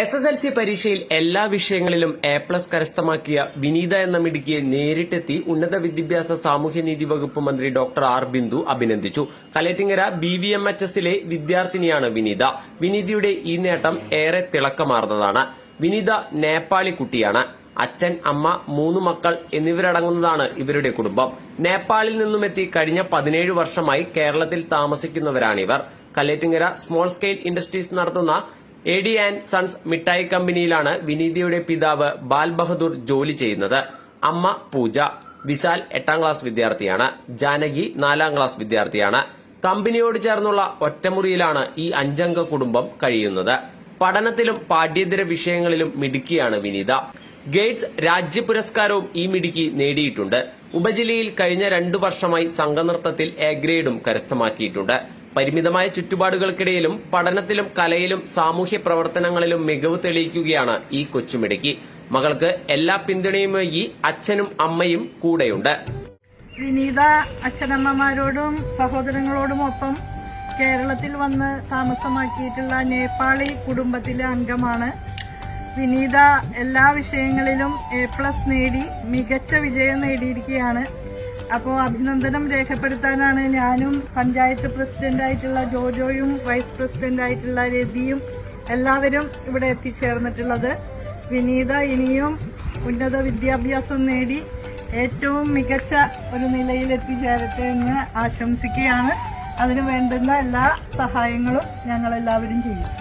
S S L C പരീക്ഷയിൽ എല്ലാ വിഷയങ്ങളിലും എ പ്ലസ് കരസ്ഥമാക്കിയ വിനീത എന്ന മിടുക്കിയെ നേരിട്ടെത്തി ഉന്നത വിദ്യാഭ്യാസ സാമൂഹ്യനീതി വകുപ്പ് മന്ത്രി ഡോക്ടർ ആർ ബിന്ദു അഭിനന്ദിച്ചു. Kalettingara B V M H എസിലെ വിദ്യാർത്ഥിനിയാണ് വിനീത. വിനീതയുടെ ഈ നേട്ടം ഏറെ തിളക്കമാർന്നതാണ്. വിനീത നേപ്പാളി കുട്ടിയാണ്. അച്ഛൻ അമ്മ മൂന്ന് മക്കൾ എന്നിവരടങ്ങുന്നതാണ് ഇവരുടെ കുടുംബം. നേപ്പാളിൽ നിന്നുമെത്തി കഴിഞ്ഞ പതിനേഴ് വർഷമായി കേരളത്തിൽ താമസിക്കുന്നവരാണിവർ. കലേറ്റിങ്ങര സ്മോൾ സ്കെയിൽ ഇൻഡസ്ട്രീസ് നടത്തുന്ന എ ഡി ആൻഡ് സൺസ് മിഠായി കമ്പനിയിലാണ് വിനീതയുടെ പിതാവ് ബാൽ ബഹദൂർ ജോലി ചെയ്യുന്നത്. അമ്മ പൂജ. വിശാൽ എട്ടാം ക്ലാസ് വിദ്യാർത്ഥിയാണ്. ജാനകി നാലാം ക്ലാസ് വിദ്യാർത്ഥിയാണ്. കമ്പനിയോട് ചേർന്നുള്ള ഒറ്റമുറിയിലാണ് ഈ അഞ്ചംഗ കുടുംബം കഴിയുന്നത്. പഠനത്തിലും പാഠ്യേതര വിഷയങ്ങളിലും മിടുക്കിയാണ് വിനീത. ഗേറ്റ്സ് രാജ്യ പുരസ്കാരവും ഈ മിടുക്കി നേടിയിട്ടുണ്ട്. ഉപജില്ലയിൽ കഴിഞ്ഞ രണ്ടു വർഷമായി സംഘനൃത്തത്തിൽ എ ഗ്രേഡും കരസ്ഥമാക്കിയിട്ടുണ്ട്. പരിമിതമായ ചുറ്റുപാടുകൾക്കിടയിലും പഠനത്തിലും കലയിലും സാമൂഹ്യ പ്രവർത്തനങ്ങളിലും മികവ് തെളിയിക്കുകയാണ് ഈ കൊച്ചുമിടുക്കി. മകൾക്ക് എല്ലാ പിന്തുണയുമായി അച്ഛനും അമ്മയും കൂടെയുണ്ട്. വിനീത അച്ഛനമ്മമാരോടും സഹോദരങ്ങളോടും ഒപ്പം കേരളത്തിൽ വന്ന് താമസമാക്കിയിട്ടുള്ള നേപ്പാളി കുടുംബത്തിലെ അംഗമാണ്. വിനീത എല്ലാ വിഷയങ്ങളിലും എ പ്ലസ് നേടി മികച്ച വിജയം നേടിയിരിക്കുകയാണ്. അപ്പോൾ അഭിനന്ദനം രേഖപ്പെടുത്താനാണ് ഞാനും പഞ്ചായത്ത് പ്രസിഡന്റായിട്ടുള്ള ജോജോയും വൈസ് പ്രസിഡന്റായിട്ടുള്ള രതിയും എല്ലാവരും ഇവിടെ എത്തിച്ചേർന്നിട്ടുള്ളത്. വിനീത ഇനിയും ഉന്നത വിദ്യാഭ്യാസം നേടി ഏറ്റവും മികച്ച ഒരു നിലയിൽ എത്തിച്ചേരട്ടെ എന്ന് ആശംസിക്കുകയാണ്. അതിന് വേണ്ടുന്ന എല്ലാ സഹായങ്ങളും ഞങ്ങൾ എല്ലാവരും ചെയ്യും.